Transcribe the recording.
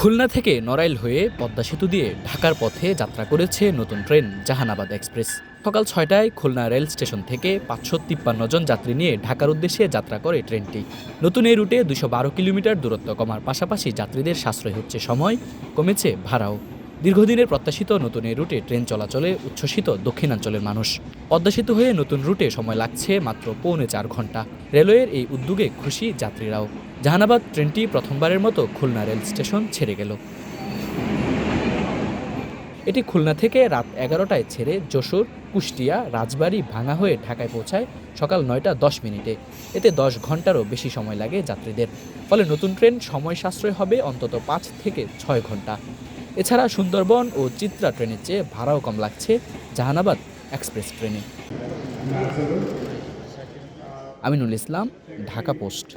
খুলনা থেকে নড়াইল হয়ে পদ্মা সেতু দিয়ে ঢাকার পথে যাত্রা করেছে নতুন ট্রেন জাহানাবাদ এক্সপ্রেস। সকাল ছয়টায় খুলনা রেল স্টেশন থেকে পাঁচশো তিপ্পান্ন জন যাত্রী নিয়ে ঢাকার উদ্দেশ্যে যাত্রা করে ট্রেনটি। নতুন এই রুটে দুশো বারো কিলোমিটার দূরত্ব কমার পাশাপাশি যাত্রীদের সাশ্রয় হচ্ছে সময়, কমেছে ভাড়াও। দীর্ঘদিনের প্রত্যাশিত নতুন এই রুটে ট্রেন চলাচলে উচ্ছ্বসিত দক্ষিণাঞ্চলের মানুষ। পদ্মা হয়ে নতুন রুটে সময় লাগছে মাত্র পৌনে চার ঘণ্টা। রেলওয়ের এই উদ্যোগে খুশি যাত্রীরাও। জাহানাবাদ ট্রেনটি প্রথমবারের মতো খুলনা রেল স্টেশন ছেড়ে গেল। এটি খুলনা থেকে রাত এগারোটায় ছেড়ে যশোর, কুষ্টিয়া, রাজবাড়ী ভাঙা হয়ে ঢাকায় পৌঁছায় সকাল নয়টা দশ মিনিটে। এতে দশ ঘন্টারও বেশি সময় লাগে যাত্রীদের। ফলে নতুন ট্রেন সময় সাশ্রয় হবে অন্তত পাঁচ থেকে ছয় ঘণ্টা। এছাড়া সুন্দরবন ও চিত্রা ট্রেনের চেয়ে ভাড়াও কম লাগছে জাহানাবাদ এক্সপ্রেস ট্রেনে। আমিনুল ইসলাম, ঢাকা পোস্ট।